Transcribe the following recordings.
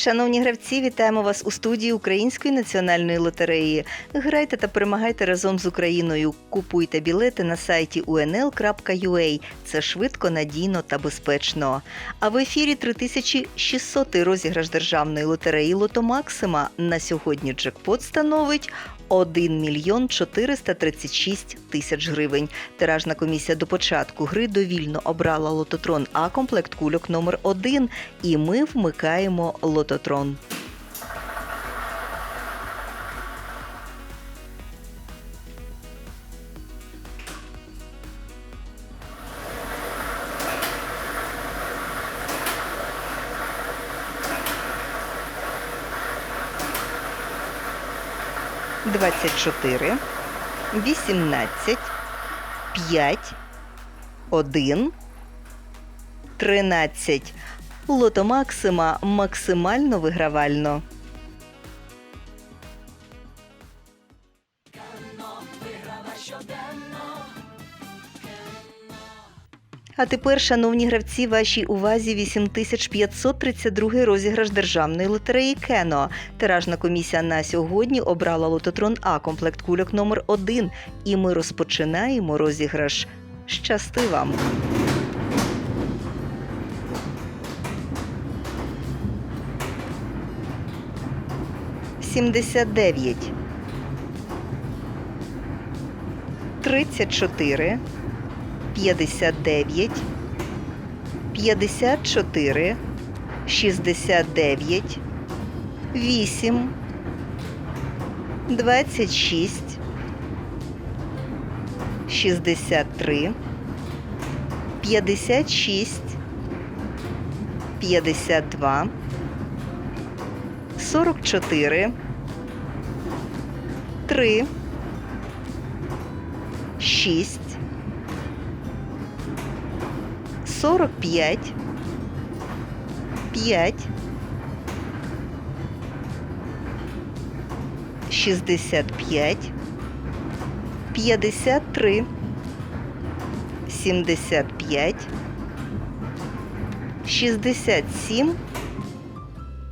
Шановні гравці, вітаємо вас у студії Української національної лотереї. Грайте та перемагайте разом з Україною. Купуйте білети на сайті unl.ua. Це швидко, надійно та безпечно. А в ефірі 3600 розіграш державної лотереї Лото Максима. На сьогодні джекпот становить 1 мільйон 436 тисяч гривень. Тиражна комісія до початку гри довільно обрала лототрон А комплект кульок номер 1 і ми вмикаємо лототрон. Двадцять чотири, вісімнадцять, п'ять, один, тринадцять. Лото Максима максимально вигравально. А тепер, шановні гравці, вашій увазі 8532 розіграш державної лотереї Кено. Тиражна комісія на сьогодні обрала лототрон А комплект кульок номер 1 І ми розпочинаємо розіграш. Щасти вам! Сімдесят дев'ять. Тридцять чотири. 59, 54, 69, 8, 26, 63, 56, 52, 44, 3, 6, 45, 5, 65, 53, 75, 67,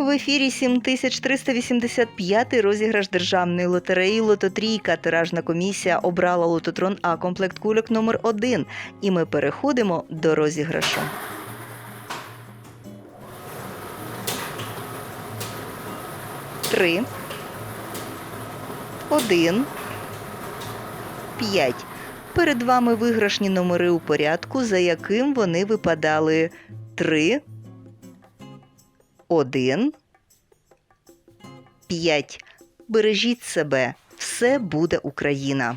В ефірі 7385 розіграш державної лотереї Лототрійка. Тиражна комісія обрала лототрон А комплект кульок номер 1 І ми переходимо до розіграшу. Три. Один. П'ять. Перед вами виграшні номери у порядку, за яким вони випадали. Три. Один. П'ять. Бережіть себе. Все буде Україна.